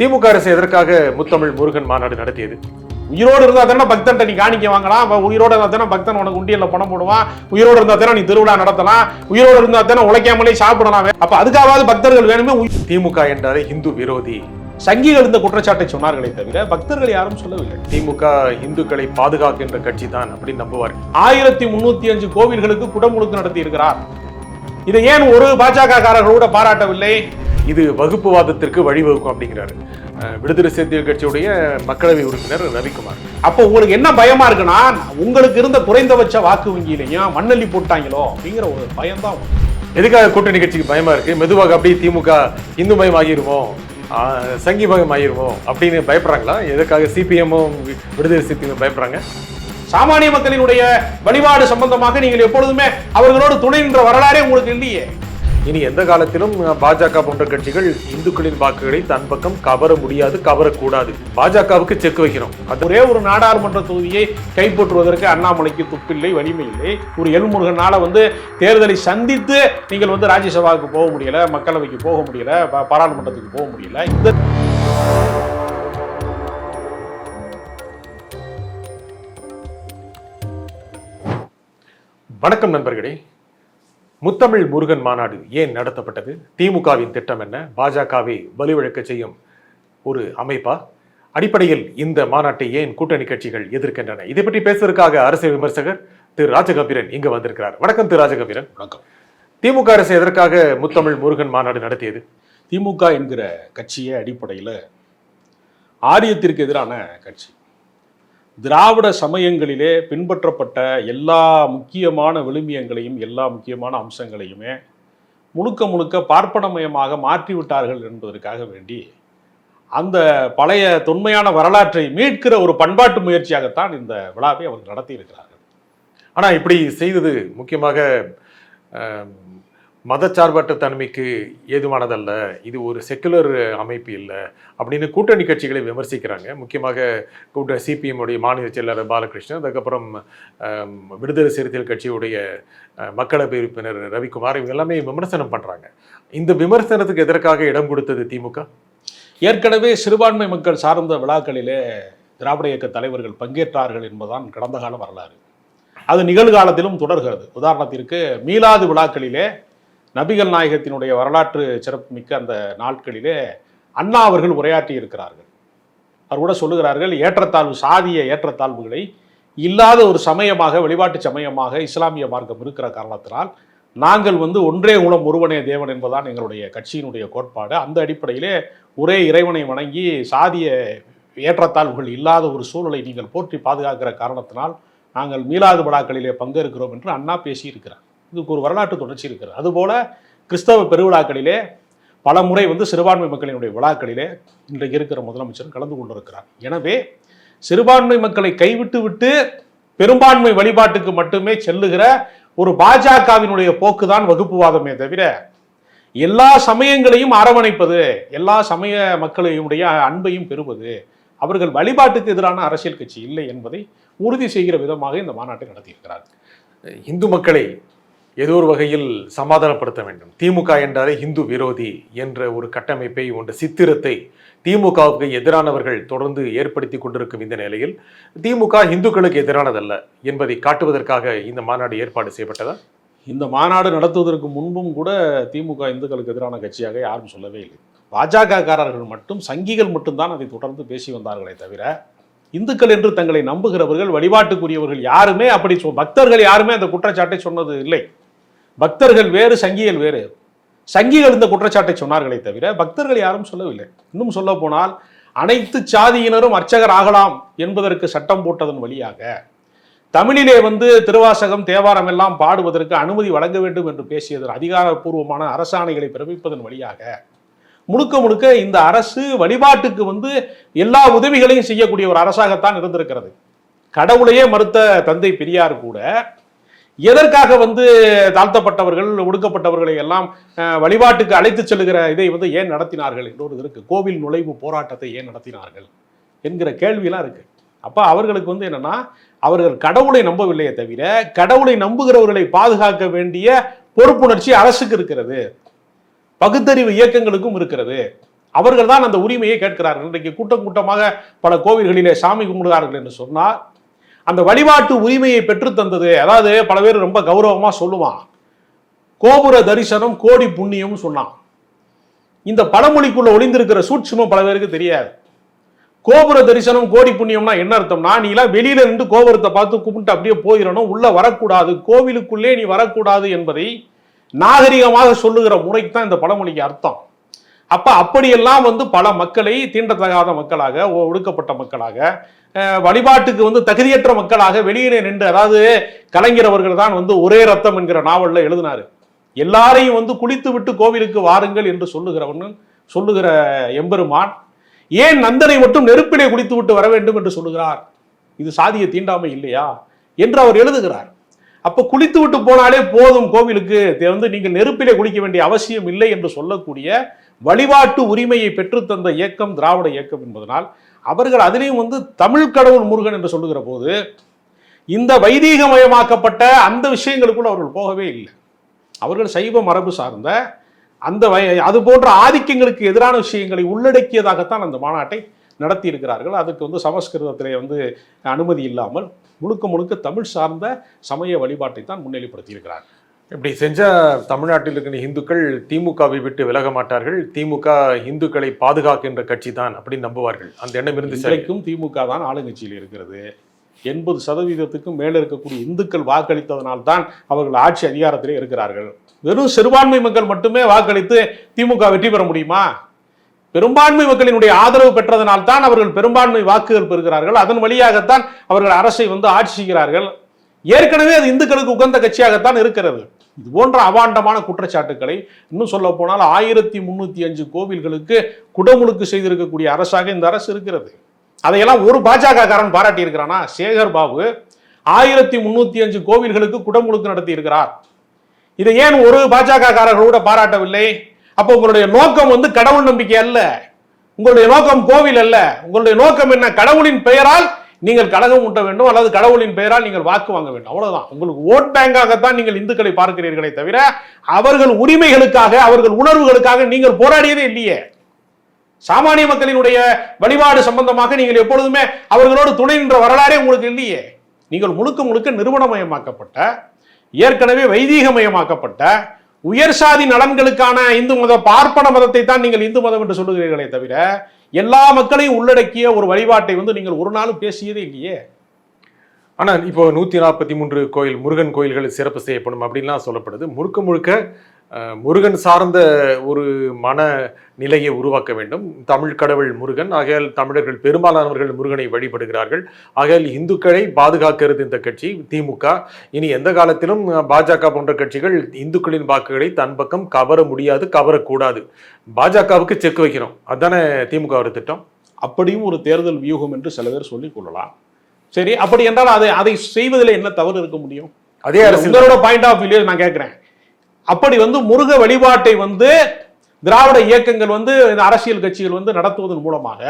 திமுக அரசு எதற்காக முத்தமிழ் முருகன் மாநாடு நடத்தியது? உயிரோடு இருந்தா தானே பக்தன்ட்ட நீ காணிக்க வாங்கலாம். உயிரோடு இருந்தா தானே பக்தன் உனக்கு உண்டியல்ல பணம் போடுவான். உயிரோடு இருந்தா தானே நீ திருவிழா நடத்தலாம். உயிரோடு இருந்தா தானே உழைக்காமலே சாப்பிடலாம். அப்ப அதுக்காவது பக்தர்கள் வேணுமே திமுக என்றாலே இந்து விரோதி. சங்கிகள் இந்த குற்றச்சாட்டை சொன்னார்களே தவிர பக்தர்கள் யாரும் சொல்லவில்லை. திமுக இந்துக்களை பாதுகாக்கின்ற கட்சி தான் அப்படின்னு நம்புவார் ஆயிரத்தி முன்னூத்தி அஞ்சு கோவில்களுக்கு குடமுழுக்கு நடத்தி இருக்கிறார் இதை ஏன் ஒரு பாஜக காரர்கள் கூட பாராட்டவில்லை? இது வகுப்புவாதத்திற்கு வழிவகுக்கும் அப்படிங்கிறாரு. விடுதலை சிறுத்தைகள் கட்சியுடைய மக்களவை உறுப்பினர் ரவிக்குமார். அப்போ உங்களுக்கு என்ன பயமா இருக்குன்னா உங்களுக்கு இருந்த குறைந்தபட்ச வாக்கு வங்கியிலையும் மண்ணள்ளி போட்டாங்களோ அப்படிங்கிற ஒரு பயம்தான் எதுக்காக கூட்டணி கட்சிக்கு பயமா இருக்கு? மெதுவாக அப்படியே திமுக இந்து மயம் ஆகிருவோம் சங்கி மயம் ஆகிருவோம் அப்படின்னு பயப்படுறாங்களா? எதுக்காக சிபிஎம்மும் விடுதலை சிறுத்தைகளும் பயப்படுறாங்க? சாமானிய மக்களினுடைய வழிபாடு சம்பந்தமாக நீங்கள் எப்பொழுதுமே அவர்களோடு துணை நின்ற வரலாறே உங்களுக்கு இல்லையே. இனி எந்த காலத்திலும் பாஜக போன்ற கட்சிகள் இந்துக்களின் வாக்குகளை தன் பக்கம் கவர முடியாது கவரக்கூடாது. பாஜகவுக்கு செக் வைக்கிறோம் அது ஒரே ஒரு நாடாளுமன்ற தொகுதியை கைப்பற்றுவதற்கு அண்ணாமலைக்கு துப்பில்லை வலிமை இல்லை ஒரு எல்முருகனால வந்து தேர்தலை சந்தித்து நீங்கள் வந்து ராஜ்யசபாவுக்கு போக முடியல மக்களவைக்கு போக முடியல பாராளுமன்றத்துக்கு போக முடியல. இந்த வணக்கம் நண்பர்களே. முத்தமிழ் முருகன் மாநாடு ஏன் நடத்தப்பட்டது? திமுகவின் திட்டம் என்ன? பாஜகவை வலுவிழக்க செய்யும் ஒரு அமைப்பா? அடிப்படையில் இந்த மாநாட்டை ஏன் கூட்டணி கட்சிகள் எதிர்க்கின்றன? இதை பற்றி பேசுவதற்காக அரசியல் விமர்சகர் திரு ராஜகம்பீரன் இங்கு வந்திருக்கிறார். வணக்கம் திரு ராஜகம்பீரன் வணக்கம். திமுக அரசு எதற்காக முத்தமிழ் முருகன் மாநாடு நடத்தியது? திமுக என்கிற கட்சியே அடிப்படையில் ஆரியத்திற்கு எதிரான கட்சி. திராவிட சமயங்களிலே பின்பற்றப்பட்ட எல்லா முக்கியமான விழுமியங்களையும் எல்லா முக்கியமான அம்சங்களையுமே முழுக்க முழுக்க பார்ப்பனமயமாக மாற்றி விட்டார்கள் என்பதற்காக வேண்டி அந்த பழைய தொன்மையான வரலாற்றை மீட்கிற ஒரு பண்பாட்டு முயற்சியாகத்தான் இந்த விழாவை அவர்கள் நடத்தியிருக்கிறார்கள். ஆனால் இப்படி செய்தது முக்கியமாக மதச்சார்பற்ற தன்மைக்கு ஏதுவானதல்ல இது ஒரு செக்குலர் அமைப்பு இல்லை அப்படின்னு கூட்டணி கட்சிகளை விமர்சிக்கிறாங்க. முக்கியமாக கூட்ட சிபிஎம்முடைய மாநில செயலாளர் பாலகிருஷ்ணன் அதுக்கப்புறம் விடுதலை சிறுத்தைகள் கட்சியுடைய மக்களவை உறுப்பினர் ரவிக்குமார் இவங்க எல்லாமே விமர்சனம் பண்ணுறாங்க இந்த விமர்சனத்துக்கு எதற்காக இடம் கொடுத்தது திமுக? ஏற்கனவே சிறுபான்மை மக்கள் சார்ந்த விழாக்களிலே திராவிட இயக்க தலைவர்கள் பங்கேற்றார்கள் என்பதுதான் கடந்த கால வரலாறு. அது நிகழ்காலத்திலும் தொடர்கிறது. உதாரணத்திற்கு மீலாது விழாக்களிலே நபிகள் நாயகத்தினுடைய வரலாற்று சிறப்புமிக்க அந்த நாட்களிலே அண்ணா அவர்கள் உரையாற்றி இருக்கிறார்கள் அவர் கூட சொல்லுகிறார்கள் ஏற்றத்தாழ்வு சாதிய ஏற்றத்தாழ்வுகளை இல்லாத ஒரு சமயமாக வெளிப்பாட்டு சமயமாக இஸ்லாமிய மார்க்கம் இருக்கிற காரணத்தினால் நாங்கள் வந்து ஒன்றே குலம் ஒருவனே தேவன் என்பதுதான் எங்களுடைய கட்சியினுடைய கோட்பாடு. அந்த அடிப்படையிலே ஒரே இறைவனை வணங்கி சாதிய ஏற்றத்தாழ்வுகள் இல்லாத ஒரு சூழலை நீங்கள் போற்றி பாதுகாக்கிற காரணத்தினால் நாங்கள் மீளாது விழாக்களிலே பங்கேற்கிறோம் என்று அண்ணா பேசியிருக்கிறார். இதுக்கு ஒரு வரலாற்று தொடர்ச்சி இருக்கிறது. அதுபோல கிறிஸ்தவ பெருவிழாக்களிலே பல முறை வந்து சிறுபான்மை மக்களினுடைய விழாக்களிலே இன்றைக்கு இருக்கிற முதலமைச்சர் கலந்து கொண்டிருக்கிறார். எனவே சிறுபான்மை மக்களை கைவிட்டு விட்டு பெரும்பான்மை வழிபாட்டுக்கு மட்டுமே செல்லுகிற ஒரு பாஜகவினுடைய போக்குதான் வகுப்புவாதமே தவிர எல்லா சமயங்களையும் அரவணைப்பது எல்லா சமய மக்களையுடைய அன்பையும் பெறுவது அவர்கள் வழிபாட்டுக்கு எதிரான அரசியல் கட்சி இல்லை என்பதை உறுதி செய்கிற விதமாக இந்த மாநாட்டை நடத்தியிருக்கிறார். இந்து மக்களை ஏதோ ஒரு வகையில் சமாதானப்படுத்த வேண்டும். திமுக என்றாலே இந்து விரோதி என்ற ஒரு கட்டமைப்பை ஒன்ற சித்திரத்தை திமுகவுக்கு எதிரானவர்கள் தொடர்ந்து ஏற்படுத்தி கொண்டிருக்கும் இந்த நிலையில் திமுக இந்துக்களுக்கு எதிரானதல்ல என்பதை காட்டுவதற்காக இந்த மாநாடு ஏற்பாடு செய்யப்பட்டதா? இந்த மாநாடு நடத்துவதற்கு முன்பும் கூட திமுக இந்துக்களுக்கு எதிரான கட்சியாக யாரும் சொல்லவே இல்லை. பாஜகக்காரர்கள் மட்டும் சங்கிகள் மட்டும்தான் அதை தொடர்ந்து பேசி வந்தார்களே தவிர இந்துக்கள் என்று தங்களை நம்புகிறவர்கள் வழிபாட்டுக்குரியவர்கள் யாருமே அப்படி சொ பக்தர்கள் யாருமே அந்த குற்றச்சாட்டை சொன்னது இல்லை. பக்தர்கள் வேறு சங்கிகள் வேறு. சங்கிகள் இந்த குற்றச்சாட்டை சொன்னார்களே தவிர பக்தர்கள் யாரும் சொல்லவில்லை. இன்னும் சொல்ல போனால் அனைத்து சாதியினரும் அர்ச்சகர் ஆகலாம் என்பதற்கு சட்டம் போட்டதன் வழியாக தமிழிலே வந்து திருவாசகம் தேவாரம் எல்லாம் பாடுவதற்கு அனுமதி வழங்க வேண்டும் என்று பேசியதன் அதிகாரப்பூர்வமான அரசாணைகளை பிறப்பிப்பதன் வழியாக முழுக்க முழுக்க இந்த அரசு வழிபாட்டுக்கு வந்து எல்லா உதவிகளையும் செய்யக்கூடிய ஒரு அரசாகத்தான் இருந்திருக்கிறது. கடவுளையே மறுத்த தந்தை பெரியார் கூட எதற்காக வந்து தாழ்த்தப்பட்டவர்கள் ஒடுக்கப்பட்டவர்களை எல்லாம் வழிபாட்டுக்கு அழைத்து செல்லுகிற இதை வந்து ஏன் நடத்தினார்கள் என்று ஒரு இருக்கு. கோவில் நுழைவு போராட்டத்தை ஏன் நடத்தினார்கள் என்கிற கேள்வியெல்லாம் இருக்கு. அப்போ அவர்களுக்கு வந்து என்னன்னா அவர்கள் கடவுளை நம்பவில்லையே தவிர கடவுளை நம்புகிறவர்களை பாதுகாக்க வேண்டிய பொறுப்புணர்ச்சி அரசுக்கு இருக்கிறது. பகுத்தறிவு இயக்கங்களுக்கும் இருக்கிறது. அவர்கள் தான் அந்த உரிமையை கேட்கிறார்கள். இன்றைக்கு கூட்டம் கூட்டமாக பல கோவில்களிலே சாமி கும்பிடுகிறார்கள் என்று சொன்னால் அந்த வழிபாட்டு உரிமையை பெற்று தந்தது. அதாவது பல பேர் ரொம்ப கௌரவமாக சொல்லுவான் கோபுர தரிசனம் கோடி புண்ணியம் சொன்னான் இந்த பழமொழிக்குள்ள ஒளிந்திருக்கிற சூட்சுமம் பல பேருக்கு தெரியாது. கோபுர தரிசனம் கோடி புண்ணியம்னா என்ன அர்த்தம்னா நீ எல்லாம் வெளியில இருந்து கோபுரத்தை பார்த்து கும்பிட்டு அப்படியே போயிடணும் உள்ள வரக்கூடாது. கோவிலுக்குள்ளே நீ வரக்கூடாது என்பதை நாகரிகமாக சொல்லுகிற முறைக்கு தான் இந்த பழமொழிக்கு அர்த்தம். அப்ப அப்படியெல்லாம் வந்து பல மக்களை தீண்டத்தகாத மக்களாக ஒ- ஒடுக்கப்பட்ட மக்களாக வழிபாட்டுக்கு வந்து தகுதியற்ற மக்களாக வெளியிலே நின்று அதாவது கலைஞர் அவர்கள் தான் வந்து ஒரே ரத்தம் என்கிற நாவலில் எழுதினாரு. எல்லாரையும் வந்து குளித்து விட்டு கோவிலுக்கு வாருங்கள் என்று சொல்லுகிறவன் சொல்லுகிற எம்பெருமான் ஏன் நந்தனை மட்டும் நெருப்பிலே குளித்து விட்டு வர வேண்டும் என்று சொல்லுகிறார்? இது சாதிய தீண்டாமை இல்லையா? என்று அவர் எழுதுகிறார். அப்ப குளித்து விட்டு போனாலே போதும் கோவிலுக்கு வந்து நீங்கள் நெருப்பிலே குளிக்க வேண்டிய அவசியம் இல்லை என்று சொல்லக்கூடிய வழிபாட்டு உரிமையை பெற்றுத்தந்த இயக்கம் திராவிட இயக்கம் என்பதனால் அவர்கள் அதிலையும் வந்து தமிழ் கடவுள் முருகன் என்று சொல்லுகிற போது இந்த வைதீகமயமாக்கப்பட்ட அந்த விஷயங்களுக்குள்ள அவர்கள் போகவே இல்லை. அவர்கள் சைவ மரபு சார்ந்த அந்த வய- அது போன்ற ஆதிக்கங்களுக்கு எதிரான விஷயங்களை உள்ளடக்கியதாகத்தான் அந்த மாநாட்டை நடத்தி இருக்கிறார்கள் அதுக்கு வந்து சமஸ்கிருதத்திலே வந்து அனுமதி இல்லாமல் முழுக்க முழுக்க தமிழ் சார்ந்த சமய வழிபாட்டை தான் முன்னிலைப்படுத்தியிருக்கிறார்கள். இப்படி செஞ்சால் தமிழ்நாட்டில் இருக்கிற இந்துக்கள் திமுகவை விட்டு விலக மாட்டார்கள். திமுக இந்துக்களை பாதுகாக்கின்ற கட்சி தான் அப்படின்னு நம்புவார்கள். அந்த எண்ணம் இருந்து சிலைக்கும் திமுக தான் ஆளுங்கட்சியில் இருக்கிறது. எண்பது சதவீதத்துக்கும் மேலே இருக்கக்கூடிய இந்துக்கள் வாக்களித்ததனால் தான் அவர்கள் ஆட்சி அதிகாரத்திலே இருக்கிறார்கள். வெறும் சிறுபான்மை மக்கள் மட்டுமே வாக்களித்து திமுக வெற்றி பெற முடியுமா? பெரும்பான்மை மக்களினுடைய ஆதரவு பெற்றதனால் தான் அவர்கள் பெரும்பான்மை வாக்குகள் பெறுகிறார்கள். அதன் வழியாகத்தான் அவர்கள் அரசை வந்து ஆட்சி செய்கிறார்கள். ஏற்கனவே அது இந்துக்களுக்கு உகந்த கட்சியாகத்தான் இருக்கிறது. இது போன்ற அவாண்டமான குற்றச்சாட்டுக்களை இன்னும் சொல்ல போனால் ஆயிரத்தி முன்னூத்தி அஞ்சு கோவில்களுக்கு குடமுழுக்கு செய்திருக்கக்கூடிய அரசாக இந்த அரசு இருக்கிறது. அதையெல்லாம் ஒரு பாஜகக்காரன் பாராட்டியிருக்கிறானா? பாராட்டி இருக்கிறானா சேகர் பாபு ஆயிரத்தி முன்னூத்தி அஞ்சு கோவில்களுக்கு குடமுழுக்கு நடத்தி இருக்கிறார் இதை ஏன் ஒரு பாஜக காரர்கள் கூட பாராட்டவில்லை? அப்போ உங்களுடைய நோக்கம் வந்து கடவுள் நம்பிக்கை அல்ல. உங்களுடைய நோக்கம் கோவில் அல்ல. உங்களுடைய நோக்கம் என்ன? கடவுளின் பெயரால் நீங்கள் கழகம் ஊட்ட வேண்டும் அல்லது கடவுளின் பெயரால் நீங்கள் வாக்கு வாங்க வேண்டும். அவ்வளவுதான். உங்களுக்கு ஓட் பேங்காகத்தான் நீங்கள் இந்துக்களை பார்க்கிறீர்களே தவிர அவர்கள் உரிமைகளுக்காக அவர்கள் உணர்வுகளுக்காக நீங்கள் போராடியதே இல்லையே. சாமானிய மக்களினுடைய வழிபாடு சம்பந்தமாக நீங்கள் எப்பொழுதுமே அவர்களோடு துணை நின்ற வரலாறே உங்களுக்கு இல்லையே. நீங்கள் முழுக்க முழுக்க நிறுவனமயமாக்கப்பட்ட ஏற்கனவே வைதீகமயமாக்கப்பட்ட உயர் சாதி நலன்களுக்கான இந்து மத பார்ப்பன மதத்தை தான் நீங்கள் இந்து மதம் என்று சொல்லுகிறீர்களே தவிர எல்லா மக்களையும் உள்ளடக்கிய ஒரு வழிபாட்டை வந்து நீங்கள் ஒரு நாளும் பேசியதே இல்லையே. ஆனால் இப்போ நூற்றி நாற்பத்தி மூன்று கோயில் முருகன் கோயில்கள் சிறப்பு செய்யப்படும் அப்படின்லாம் சொல்லப்படுது. முழுக்க முழுக்க முருகன் சார்ந்த ஒரு மன நிலையை உருவாக்க வேண்டும். தமிழ் கடவுள் முருகன் ஆகையால் தமிழர்கள் பெரும்பாலானவர்கள் முருகனை வழிபடுகிறார்கள். ஆகையால் இந்துக்களை பாதுகாக்கிறது இந்த கட்சி திமுக. இனி எந்த காலத்திலும் பாஜக போன்ற கட்சிகள் இந்துக்களின் வாக்குகளை தன் பக்கம் கவர முடியாது கவரக்கூடாது. பாஜகவுக்கு செக் வைக்கிறோம் அதானே திமுக ஒரு திட்டம்? அப்படியும் ஒரு தேர்தல் வியூகம் என்று சில பேர் சொல்லிக் கொள்ளலாம். சரி அப்படி என்றால் அதை அதை செய்வதில் என்ன தவறு இருக்க முடியும்? அதே அரசு பாயிண்ட் ஆஃப் வியூ நான் கேட்கிறேன். அப்படி வந்து முருக வழிபாட்டை வந்து திராவிட இயக்கங்கள் வந்து இந்த அரசியல் கட்சிகள் வந்து நடத்துவதன் மூலமாக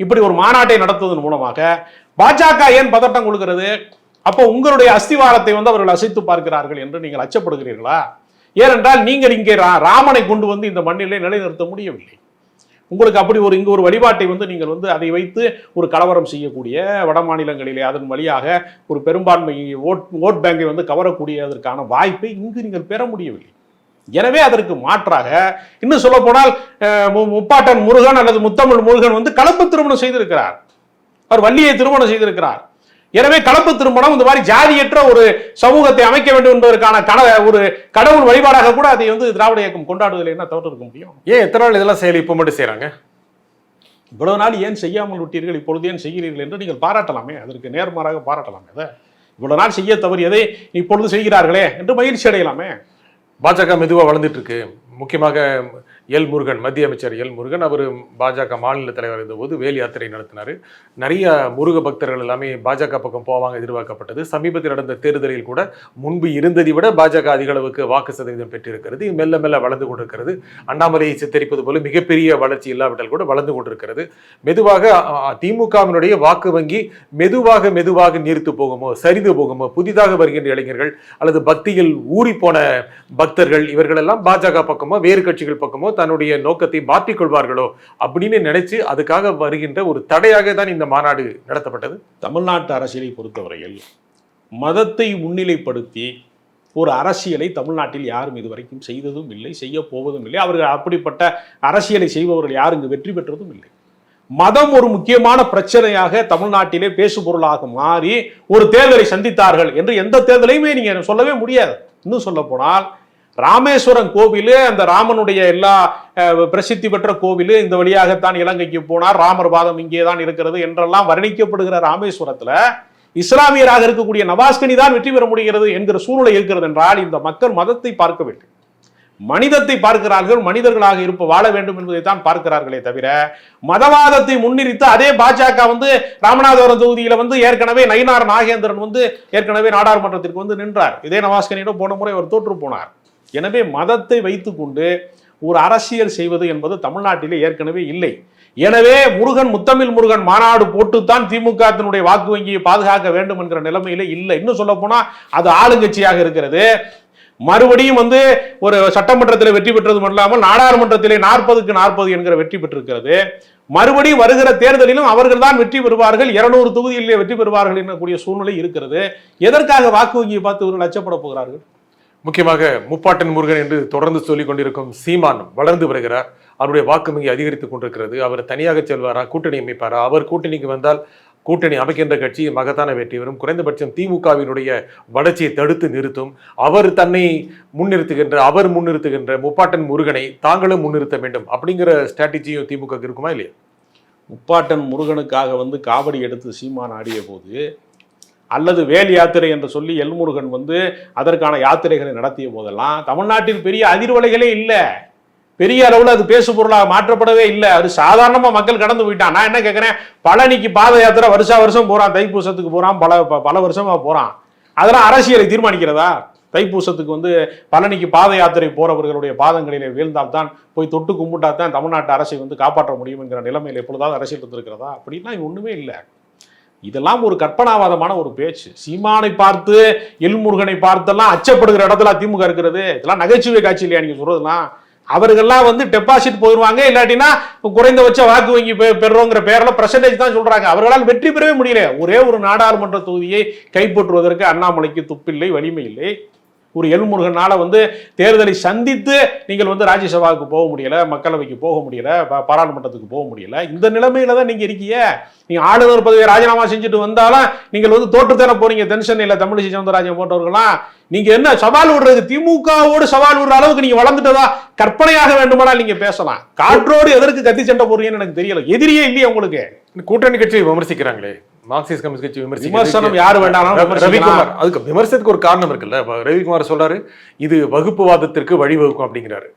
இப்படி ஒரு மாநாட்டை நடத்துவதன் மூலமாக பாஜக ஏன் பதட்டம் கொடுக்கிறது அப்போ உங்களுடைய அஸ்திவாரத்தை வந்து அவர்கள் அசைத்து பார்க்கிறார்கள் என்று நீங்கள் அச்சப்படுகிறீர்களா? ஏனென்றால் நீங்கள் இங்கே ரா- ராமனை கொண்டு வந்து இந்த மண்ணிலே நிலைநிறுத்த முடியவில்லை. உங்களுக்கு அப்படி ஒரு இங்கு ஒரு வழிபாட்டை வந்து நீங்கள் வந்து அதை வைத்து ஒரு கலவரம் செய்யக்கூடிய வட மாநிலங்களிலே அதன் வழியாக ஒரு பெரும்பான்மை ஓட் ஓட் பேங்கை வந்து கவரக்கூடியதற்கான வாய்ப்பை இங்கு நீங்கள் பெற முடியவில்லை. எனவே அதற்கு மாற்றாக இன்னும் சொல்ல போனால் முப்பாட்டன் முருகன் அல்லது முத்தமிழ் முருகன் வந்து கலப்பு திருமணம் செய்திருக்கிறார். அவர் வள்ளியை திருமணம் செய்திருக்கிறார். எனவே கலப்பு திருமணம் இந்த மாதிரி ஜாதியற்ற ஒரு சமூகத்தை அமைக்க வேண்டும் என்பதற்கான கன ஒரு கடவுள் வழிபாடாக கூட அதை வந்து திராவிட இயக்கம் கொண்டாடுவதில் என்ன தவறு இருக்க முடியும்? ஏன் எத்தனை நாள் இதெல்லாம் செயல் இப்போ மட்டும் செய்றாங்க? இவ்வளவு நாள் ஏன் செய்யாமல் விட்டீர்கள்? இப்பொழுது ஏன் செய்கிறீர்கள் என்று நீங்கள் பாராட்டலாமே. அதற்கு நேர்மாறாக பாராட்டலாமே அதை. இவ்வளவு நாள் செய்ய தவறியதை இப்பொழுது செய்கிறார்களே என்று மகிழ்ச்சி அடையலாமே பாஜக மெதுவா வளர்ந்துட்டு இருக்கு. முக்கியமாக எல் முருகன் மத்திய அமைச்சர் எல் முருகன் அவர் பாஜக மாநில தலைவர் இருந்தபோது வேல் யாத்திரை நடத்தினார். நிறைய முருக பக்தர்கள் எல்லாமே பாஜக பக்கம் போவாங்க எதிர்பார்க்கப்பட்டது. சமீபத்தில் நடந்த தேர்தலில் கூட முன்பு இருந்ததை விட பாஜக அதிக அளவுக்கு வாக்கு சதவீதம் பெற்றிருக்கிறது. மெல்ல மெல்ல வளர்ந்து கொண்டிருக்கிறது. அண்ணாமலையை சித்தரிப்பது போல மிகப்பெரிய வளர்ச்சி இல்லாவிட்டால் கூட வளர்ந்து கொண்டிருக்கிறது. மெதுவாக திமுகவினுடைய வாக்கு வங்கி மெதுவாக மெதுவாக நீர்த்து போகுமோ சரிந்து போகுமோ புதிதாக வருகின்ற இளைஞர்கள் அல்லது பக்தியில் ஊறி போன பக்தர்கள் இவர்களெல்லாம் பாஜக பக்கமோ வேறு கட்சிகள் பக்கமோ தன்னுடைய நோக்கத்தை மாற்றிக் கொள்வார்களோ அப்படின்னு நினைச்சு அதுக்காக வருகின்ற ஒரு தடையாக தான் இந்த மாநாடு நடத்தப்பட்டது. தமிழ்நாட்டு அரசியலை பொறுத்தவரையில் மதத்தை முன்னிலைப்படுத்தி ஒரு அரசியலை தமிழ்நாட்டில் யாரும் இதுவரைக்கும் செய்ததும் இல்லை செய்ய போவதும் இல்லை. அவர்கள் அப்படிப்பட்ட அரசியலை செய்பவர்கள் யாரும் இங்கு வெற்றி பெற்றதும் இல்லை. மதம் ஒரு முக்கியமான பிரச்சனையாக தமிழ்நாட்டிலே பேசுபொருளாக மாறி ஒரு தேர்தலை சந்தித்தார்கள் என்று எந்த தேர்தலையுமே நீங்க சொல்லவே முடியாது. இன்னும் சொல்ல போனால் ராமேஸ்வரம் கோவில் அந்த ராமனுடைய எல்லா பிரசித்தி பெற்ற கோவில் இந்த வழியாகத்தான் இலங்கைக்கு போனார். ராமர் பாதம் இங்கே தான் இருக்கிறது என்றெல்லாம் வர்ணிக்கப்படுகிற ராமேஸ்வரத்துல இஸ்லாமியராக இருக்கக்கூடிய நவாஸ்கனி தான் வெற்றி பெற முடிகிறது என்கிற சூழ்நிலை இருக்கிறது என்றால் இந்த மக்கள் மதத்தை பார்க்கவில்லை மனிதத்தை பார்க்கிறார்கள் மனிதர்களாக இருப்ப வாழ வேண்டும் என்பதை தான் பார்க்கிறார்களே தவிர மதவாதத்தை முன்னிறுத்து அதே பாஜக வந்து ராமநாதபுரம் தொகுதியில வந்து ஏற்கனவே நயினார் நாகேந்திரன் வந்து ஏற்கனவே நாடாளுமன்றத்திற்கு வந்து நின்றார். இதே நவாஸ்கனியிடம் போன முறை அவர் தோற்று போனார். எனவே மதத்தை வைத்துக்கொண்டு ஒரு அரசியல் செய்வது என்பது தமிழ்நாட்டிலே ஏற்கனவே இல்லை. எனவே முருகன் முத்தமிழ் முருகன் மாநாடு போட்டுத்தான் திமுக வாக்கு வங்கியை பாதுகாக்க வேண்டும் என்கிற நிலைமையில இல்லை. இன்னும் சொல்ல போனா அது ஆளுங்கட்சியாக இருக்கிறது. மறுபடியும் வந்து ஒரு சட்டமன்றத்தில் வெற்றி பெற்றதும் இல்லாமல் நாடாளுமன்றத்திலே நாற்பதுக்கு நாற்பது என்கிற வெற்றி பெற்றிருக்கிறது. மறுபடியும் வருகிற தேர்தலிலும் அவர்கள் தான் வெற்றி பெறுவார்கள். இருநூறு தொகுதியிலே வெற்றி பெறுவார்கள் என்னக்கூடிய சூழ்நிலை இருக்கிறது. எதற்காக வாக்கு வங்கியை பார்த்து இவர்கள் அச்சப்பட போகிறார்கள்? முக்கியமாக முப்பாட்டன் முருகன் என்று தொடர்ந்து சொல்லிக் கொண்டிருக்கும் சீமான் வளர்ந்து வருகிறார். அவருடைய வாக்கு வங்கி அதிகரித்துக் கொண்டிருக்கிறது. அவர் தனியாக செல்வாரா? கூட்டணி அமைப்பாரா? அவர் கூட்டணிக்கு வந்தால் கூட்டணி அமைக்கின்ற கட்சி மகத்தான வெற்றி வரும் குறைந்தபட்சம் திமுகவினுடைய வளர்ச்சியை தடுத்து நிறுத்தும். அவர் தன்னை முன்னிறுத்துகின்ற அவர் முன்னிறுத்துகின்ற முப்பாட்டன் முருகனை தாங்களும் முன்னிறுத்த வேண்டும் அப்படிங்கிற ஸ்ட்ராட்டஜியும் திமுக இருக்குமா இல்லையா? முப்பாட்டன் முருகனுக்காக வந்து காவடி எடுத்து சீமான் ஆடிய போது அல்லது வேல் யாத்திரை என்று சொல்லி எல்முருகன் வந்து அதற்கான யாத்திரைகளை நடத்திய போதெல்லாம் தமிழ்நாட்டில் பெரிய அதிர்வலைகளே இல்லை. பெரிய அளவில் அது பேசு பொருளாக மாற்றப்படவே இல்லை. அது சாதாரணமாக மக்கள் கடந்து போயிட்டான். நான் என்ன கேட்குறேன் பழனிக்கு பாத யாத்திரை வருஷா வருஷம் போகிறான் தைப்பூசத்துக்கு போகிறான் பல ப- பல வருஷமாக போகிறான் அதெல்லாம் அரசியலை தீர்மானிக்கிறதா? தைப்பூசத்துக்கு வந்து பழனிக்கு பாத யாத்திரை போறவர்களுடைய பாதங்களிலே வீழ்ந்தால்தான் போய் தொட்டு கும்பிட்டா தான் தமிழ்நாட்டு அரசை வந்து காப்பாற்ற முடியும் என்கிற நிலைமையில் எப்பொழுதாவது அரசியல் இருந்திருக்கிறதா அப்படின்னா ஒண்ணுமே இல்லை. இதெல்லாம் ஒரு கற்பனாவாதமான ஒரு பேச்சு. சீமானை பார்த்து எல்முருகனை பார்த்தெல்லாம் அச்சப்படுகிற இடத்துல திமுக இருக்கிறது. இதெல்லாம் நகைச்சுவை காட்சி இல்லையா நீங்க சொல்றதுலாம் அவர்கள்லாம் வந்து டெபாசிட் போயிடுவாங்க இல்லாட்டினா குறைந்தபட்ச வாக்கு வங்கி பெ- பெறுறோங்கிற பேரில் பிரசன்டேஜ் தான் சொல்றாங்க. அவர்களால் வெற்றி பெறவே முடியல. ஒரே ஒரு நாடாளுமன்ற தொகுதியை கைப்பற்றுவதற்கு அண்ணாமலைக்கு துப்பில்லை வலிமை இல்லை. ஒரு எல்முருகனால வந்து தேர்தலை சந்தித்து நீங்கள் வந்து ராஜ்யசபாவுக்கு போக முடியல மக்களவைக்கு போக முடியல ப- பாராளுமன்றத்துக்கு போக முடியல. இந்த நிலைமையில தான் நீங்கள் இருக்கீங்க. நீங்கள் ஆளுநர் பதவியை ராஜினாமா செஞ்சுட்டு வந்தாலும் நீங்கள் வந்து தோற்றுத்தானே போறீங்க தென்சென்னையில தமிழிசை சவுந்தரராஜன் போன்றவர்களாம் நீங்கள் என்ன சவால் விடுறது? திமுகவோடு சவால் விடுற அளவுக்கு நீங்கள் வளர்ந்துட்டதா? கற்பனையாக வேண்டுமானால் நீங்கள் பேசலாம். காற்றோடு எதற்கு கத்தி சண்டை போடுறீங்கன்னு எனக்கு தெரியல. எதிரியே இல்லையே உங்களுக்கு? கூட்டணி கட்சியை விமர்சிக்கிறாங்களே. மார்க்சிஸ்ட் கம்யூனிஸ்ட் கட்சி விமர்சிக்கிறது விமர்சனம் யாரு வேண்டாம் ரவிக்குமார் அதுக்கு விமர்சனத்துக்கு ஒரு காரணம் இருக்குல்ல. ரவிக்குமார் சொல்றாரு இது வகுப்புவாதத்திற்கு வழிவகுக்கும் அப்படிங்கிறாரு.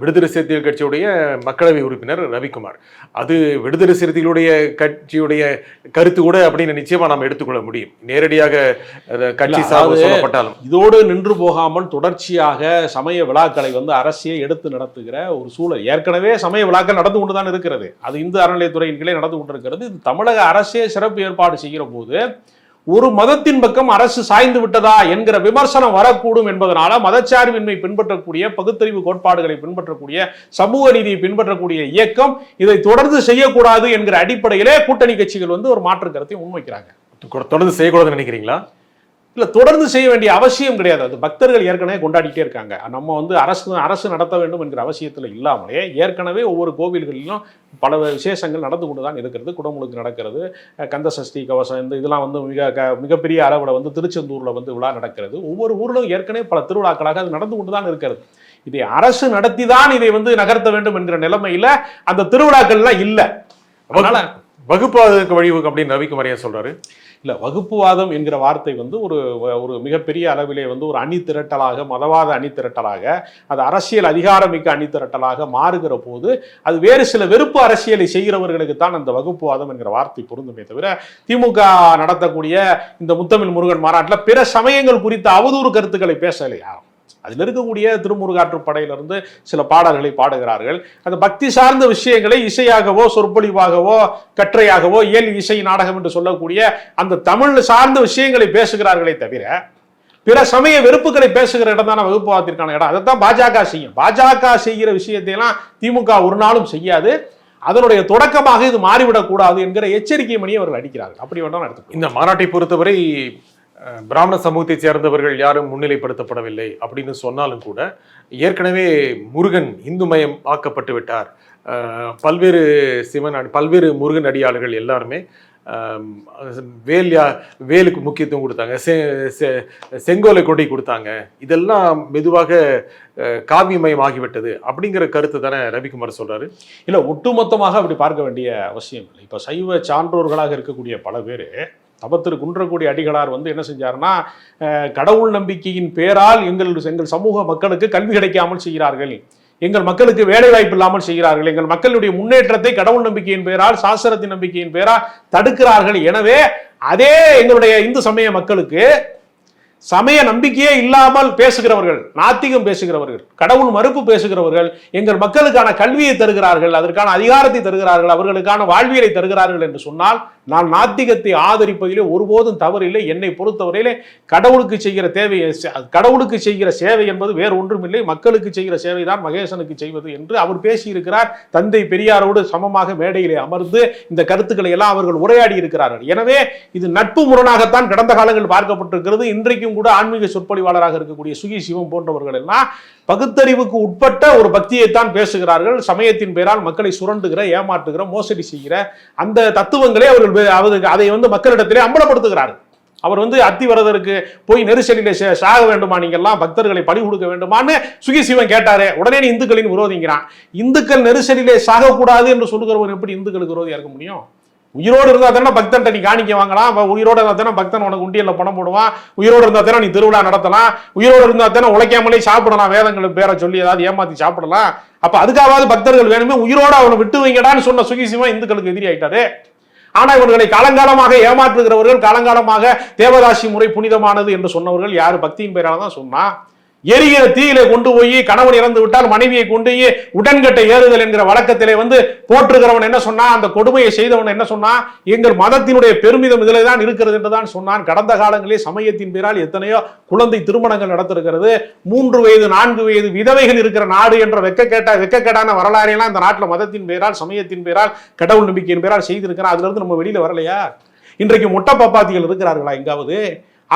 விடுதலை சிறுத்தைகள் கட்சியுடைய மக்களவை உறுப்பினர் ரவிக்குமார். அது விடுதலை சிறுத்தைகளுடைய கட்சியுடைய கருத்து கூட அப்படின்னு நிச்சயமா நாம் எடுத்துக்கொள்ள முடியும். நேரடியாக கட்சி சார்பு சொல்லப்பட்டாலும். இதோடு நின்று போகாமல் தொடர்ச்சியாக சமய விழாக்களை வந்து அரசியை எடுத்து நடத்துகிற ஒரு சூழல். ஏற்கனவே சமய விழாக்கள் நடந்து கொண்டுதான் இருக்கிறது. அது இந்து அறநிலையத்துறையின் கீழே நடந்து கொண்டிருக்கிறது. இது தமிழக அரசே சிறப்பு ஏற்பாடு செய்கிற போது ஒரு மதத்தின் பக்கம் அரசு சாய்ந்து விட்டதா என்கிற விமர்சனம் வரக்கூடும் என்பதனால மதச்சார்பின்மை பின்பற்றக்கூடிய பகுத்தறிவு கோட்பாடுகளை பின்பற்றக்கூடிய சமூக நீதியை பின்பற்றக்கூடிய இயக்கம் இதை தொடர்ந்து செய்யக்கூடாது என்கிற அடிப்படையிலே கூட்டணி கட்சிகள் வந்து ஒரு மாற்று கருத்தை முன்வைக்கிறாங்க. தொடர்ந்து செய்யக்கூடாதுன்னு நினைக்கிறீங்களா? இல்லை தொடர்ந்து செய்ய வேண்டிய அவசியம் கிடையாது. அது பக்தர்கள் ஏற்கனவே கொண்டாடிட்டே இருக்காங்க. நம்ம வந்து அரசு அரசு நடத்த வேண்டும் என்கிற அவசியத்தில் இல்லாமலே ஏற்கனவே ஒவ்வொரு கோவில்களிலும் பல விசேஷங்கள் நடந்து கொண்டு தான் இருக்கிறது. குடமுழுக்கு நடக்கிறது. கந்த சஷ்டி கவசம் இந்த இதெல்லாம் வந்து மிக க- மிகப்பெரிய அளவில் வந்து திருச்செந்தூரில் வந்து விழா நடக்கிறது. ஒவ்வொரு ஊரிலும் ஏற்கனவே பல திருவிழாக்களாக அது நடந்து கொண்டு தான் இருக்கிறது. இதை அரசு நடத்தி தான் இதை வந்து நகர்த்த வேண்டும் என்கிற நிலைமையில் அந்த திருவிழாக்கள்லாம் இல்லை. அதனால வகுப்புவாதத்துக்கு வழிவகுக்கும் அப்படின்னு ரவிக்குமாரியா சொல்கிறாரு சொல்றாரு? இல்லை வகுப்புவாதம் என்கிற வார்த்தை வந்து ஒரு ஒரு மிகப்பெரிய அளவிலே வந்து ஒரு அணி திரட்டலாக மதவாத அணி திரட்டலாக அது அரசியல் அதிகாரமிக்க அணி திரட்டலாக மாறுகிற போது அது வேறு சில வெறுப்பு அரசியலை செய்கிறவர்களுக்கு தான் அந்த வகுப்புவாதம் என்கிற வார்த்தை பொருந்துமே தவிர திமுக நடத்தக்கூடிய இந்த முத்தமிழ் முருகன் மாநாட்டில் பிற சமயங்கள் குறித்த அவதூறு கருத்துக்களை பேசலை யாரும் அதில் இருக்கக்கூடிய திருமுருகாற்று படையிலிருந்து சில பாடல்களை பாடுகிறார்கள். அந்த பக்தி சார்ந்த விஷயங்களை இசையாகவோ சொற்பொழிவாகவோ கற்றையாகவோ இயல் இசை நாடகம் என்று சொல்லக்கூடிய அந்த தமிழ் சார்ந்த விஷயங்களை பேசுகிறார்களே தவிர பிற சமய வெறுப்புகளை பேசுகிற இடம் தானே வகுப்புவாதத்திற்கான இடம். அதைத்தான் பாஜக செய்யும். பாஜக செய்கிற விஷயத்தையெல்லாம் திமுக ஒரு நாளும் செய்யாது. அதனுடைய தொடக்கமாக இது மாறிவிடக்கூடாது என்கிற எச்சரிக்கை மணியை அவர்கள் அடிக்கிறார்கள் அப்படி வேண்டாம் இந்த மாநாட்டை பொறுத்தவரை பிராமண சமூகத்தைச் சேர்ந்தவர்கள் யாரும் முன்னிலைப்படுத்தப்படவில்லை அப்படின்னு சொன்னாலும் கூட ஏற்கனவே முருகன் இந்துமயம் ஆக்கப்பட்டு விட்டார். பல்வேறு சிவன் பல்வேறு முருகன் அடியாளர்கள் எல்லாருமே வேல் யா- வேலுக்கு முக்கியத்துவம் கொடுத்தாங்க செ- செ- செங்கோலை கொடி கொடுத்தாங்க. இதெல்லாம் மெதுவாக காவியமயம் ஆகிவிட்டது அப்படிங்கிற கருத்து தானே ரவிக்குமார் சொல்றாரு? இல்லை ஒட்டுமொத்தமாக அப்படி பார்க்க வேண்டிய அவசியம் இல்லை. இப்போ சைவ சான்றோர்களாக இருக்கக்கூடிய பல பேர் தபத்திரு குன்றக்கூடிய அடிகளார் வந்து என்ன செஞ்சாருன்னா கடவுள் நம்பிக்கையின் பேரால் எங்கள் எங்கள் சமூக மக்களுக்கு கல்வி கிடைக்காமல் செய்கிறார்கள். எங்கள் மக்களுக்கு வேலை வாய்ப்பு இல்லாமல் செய்கிறார்கள். எங்கள் மக்களுடைய முன்னேற்றத்தை கடவுள் நம்பிக்கையின் பெயரால் சாஸ்திரத்தின் நம்பிக்கையின் பெயரால் தடுக்கிறார்கள். எனவே அதே எங்களுடைய இந்து சமய மக்களுக்கு சமய நம்பிக்கையே இல்லாமல் பேசுகிறவர்கள் நாத்திகம் பேசுகிறவர்கள் கடவுள் மறுப்பு பேசுகிறவர்கள் எங்கள் மக்களுக்கான கல்வியை தருகிறார்கள் அதற்கான அதிகாரத்தை தருகிறார்கள் அவர்களுக்கான வாழ்வியலை தருகிறார்கள் என்று சொன்னால் நான் நாத்திகத்தை ஆதரிப்பதிலே ஒருபோதும் தவறில்லை. என்னை பொறுத்தவரையிலே கடவுளுக்கு செய்கிற தேவை கடவுளுக்கு செய்கிற சேவை என்பது வேறு ஒன்றுமில்லை. மக்களுக்கு செய்கிற சேவை தான் மகேசனுக்கு செய்வது என்று அவர் பேசியிருக்கிறார். தந்தை பெரியாரோடு சமமாக மேடையிலே அமர்ந்து இந்த கருத்துக்களை எல்லாம் அவர்கள் உரையாடி இருக்கிறார்கள் எனவே இது நட்பு முரணாகத்தான் கடந்த காலங்களில் பார்க்கப்பட்டிருக்கிறது. இன்றைக்கும் கூட ஆன்மீக சொற்பொழிவாளராக இருக்கக்கூடிய சுகி சிவம் போன்றவர்கள் எல்லாம் பகுத்தறிவுக்கு உட்பட்ட ஒரு பக்தியைத்தான் பேசுகிறார்கள். சமயத்தின் பெயரால் மக்களை சுரண்டுகிற ஏமாற்றுகிற மோசடி செய்கிற அந்த தத்துவங்களை அவர்கள் அவருக்கு அதை வந்து மக்களிடத்திலே அம்பலப்படுத்துகிறார்கள். அவர் வந்து அத்திவரதருக்கு போய் நெரிசலிலே சாக வேண்டுமா நீங்கள்லாம் பக்தர்களை பழி கொடுக்க வேண்டுமான்னு சுகி சிவன் கேட்டாரு. உடனே நீ இந்துக்களின் விரோதிங்கிறான். இந்துக்கள் நெரிசலிலே சாகக்கூடாது என்று சொல்லுகிறவன் எப்படி இந்துக்களுக்கு விரோதியாக இருக்க முடியும்? உயிரோடு இருந்தால் தானே பக்தன்ட்ட நீ காணிக்க வாங்கலாம். அவன் உயிரோடு இருந்தா தானே பக்தன் உனக்கு உண்டியல்ல பணம் போடுவான். உயிரோடு இருந்தா தானே நீ திருவிழா நடத்தலாம். உயிரோடு இருந்தால் தானே உழைக்காமலே சாப்பிடலாம். வேதங்களுக்கு பேரை சொல்லி ஏதாவது ஏமாத்தி சாப்பிடலாம். அப்போ அதுக்காவது பக்தர்கள் வேணுமே உயிரோட அவனை விட்டு வைங்கடான்னு சொன்ன சுகிசிமா இந்துக்களுக்கு எதிரி ஆயிட்டாரு ஆனா இவர்களை காலங்காலமாக ஏமாற்றுகிறவர்கள் காலங்காலமாக தேவதாசி முறை புனிதமானது என்று சொன்னவர்கள் யார்? பக்தியின் பெயரால் தான் சொன்னா. எரிகிற தீயில கொண்டு போய் கணவன் இறந்து விட்டால் மனைவியை கொண்டு உடன்கட்டை ஏறுதல் என்கிற வழக்கத்திலே வந்து போற்றுகிறவன் என்ன சொன்னா அந்த கொடுமையை செய்தவன் என்ன சொன்னா எங்கள் மதத்தினுடைய பெருமிதம் இதிலே தான் இருக்கிறது என்றுதான் சொன்னான். கடந்த காலங்களிலே சமயத்தின் பேரால் எத்தனையோ குழந்தை திருமணங்கள் நடத்திருக்கிறது. மூன்று வயது நான்கு வயது விதவைகள் இருக்கிற நாடு என்ற வெக்கக்கேட்ட வெக்கக்கேடான வரலாறையெல்லாம் இந்த நாட்டில் மதத்தின் பேரால் சமயத்தின் பேரால் கடவுள் நம்பிக்கையின் பேரால் செய்திருக்கிறான். அதுல இருந்து நம்ம வெளியில வரலையா? இன்றைக்கு முட்டை பப்பாத்திகள் இருக்கிறார்களா எங்காவது?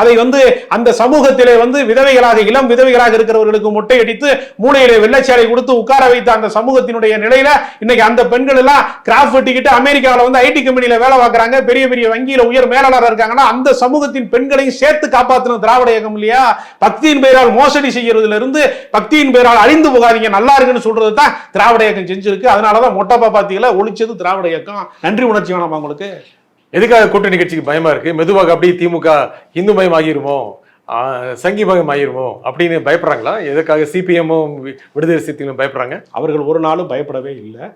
அதை வந்து அந்த சமூகத்திலே வந்து விதவைகளாக இளம் விதவைகளாக இருக்கிறவர்களுக்கு மொட்டை அடித்து மூளையிலே வெள்ளச்சேலை கொடுத்து உட்கார வைத்த அந்த சமூகத்தினுடைய நிலையில இன்னைக்கு அந்த பெண்கள் எல்லாம் கிராஃப்ட் வெட்டிக்கிட்டு அமெரிக்காவில் வந்து ஐடி கம்பெனியில வேலை பார்க்குறாங்க. பெரிய பெரிய வங்கியில உயர் மேலாளராக இருக்காங்கன்னா அந்த சமூகத்தின் பெண்களையும் சேர்த்து காப்பாற்றின திராவிட இயக்கம் இல்லையா? பக்தியின் பெயரால் மோசடி செய்யறதுல இருந்து பக்தியின் பெயரால் அழிந்து போகாதீங்க நல்லா இருக்குன்னு சொல்றது தான் திராவிட இயக்கம் செஞ்சிருக்கு. அதனாலதான் மொட்டை பாப்பாத்திகளை ஒழிச்சது திராவிட இயக்கம். நன்றி உணர்ச்சி வேணாமா உங்களுக்கு? எதுக்காக கூட்டணி கட்சிக்கு பயமா இருக்கு? மெதுவாக அப்படியே திமுக இந்து மயம் ஆகிருமோ? சங்கி மயம் ஆகிருமோ? அப்படின்னு பயப்படுறாங்களா? எதுக்காக சிபிஎம்மும் விடுதலை சிறுத்தைகளும் பயப்படுறாங்க? அவர்கள் ஒரு நாளும் பயப்படவே இல்லை.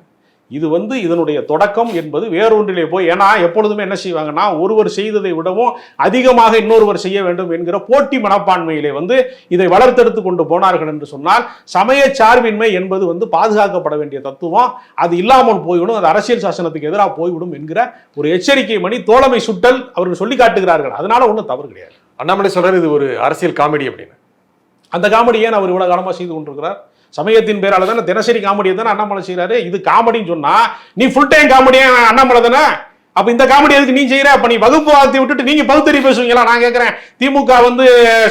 இது வந்து இதனுடைய தொடக்கம் என்பது வேறொன்றிலே போய் ஏன்னா எப்பொழுதுமே என்ன செய்வாங்கன்னா ஒருவர் செய்ததை விடவும் அதிகமாக இன்னொருவர் செய்ய வேண்டும் என்கிற போட்டி மனப்பான்மையிலே வந்து இதை வளர்த்தெடுத்து கொண்டு போனார்கள் என்று சொன்னால் சமய சார்பின்மை என்பது வந்து பாதுகாக்கப்பட வேண்டிய தத்துவம். அது இல்லாமல் போய்விடும் அது அரசியல் சாசனத்துக்கு எதிராக போய்விடும் என்கிற ஒரு எச்சரிக்கை மணி தோழமை சுட்டல் அவர்கள் சொல்லி காட்டுகிறார்கள். அதனால ஒன்றும் தவறு கிடையாது. அண்ணாமலை சொல்றாரு இது ஒரு அரசியல் காமெடி அப்படின்னு. அந்த காமெடி ஏன் அவர் இவ்வளவு காலமா செய்து கொண்டிருக்கிறார். சமயத்தின் பேரால தானே தினசரி காமெடியை தானே அண்ணாமலை செய்யறாரு இது காமெடின்னு சொன்னா நீ ஃபுல் டைம் காமெடியா அண்ணாமலை தானே? அப்ப இந்த காமெடி எதுக்கு நீ செய்யற அப்ப நீ வகுப்பு வார்த்தை விட்டுட்டு நீங்க பகுத்தறி பேசுவீங்களா? நான் கேட்கறேன் திமுக வந்து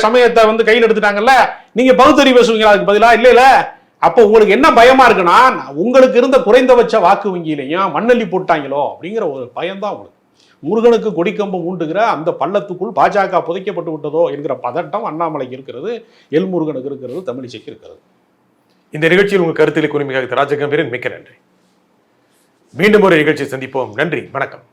சமயத்தை வந்து கையில் எடுத்துட்டாங்கல்ல நீங்க பகுத்தறி பேசுவீங்களா? அதுக்கு பதிலா இல்ல இல்ல. அப்போ உங்களுக்கு என்ன பயமா இருக்குன்னா உங்களுக்கு இருந்த குறைந்தபட்ச வாக்கு வங்கியிலையும் மண்ணள்ளி போட்டாங்களோ அப்படிங்கிற ஒரு பயம்தான் உங்களுக்கு. முருகனுக்கு கொடிக்கம்பம் ஊண்டுகிற அந்த பள்ளத்துக்குள் பாஜக புதைக்கப்பட்டு விட்டதோ என்கிற பதட்டம் அண்ணாமலைக்கு இருக்கிறது எல் முருகனுக்கு இருக்கிறது தமிழிசைக்கு இருக்கிறது. இந்த நிகழ்ச்சியில் உங்கள் கருத்தில் குறிமிகாக ராஜகம்பீரன் மிக்க நன்றி. மீண்டும் ஒரு நிகழ்ச்சி சந்திப்போம். நன்றி. வணக்கம்.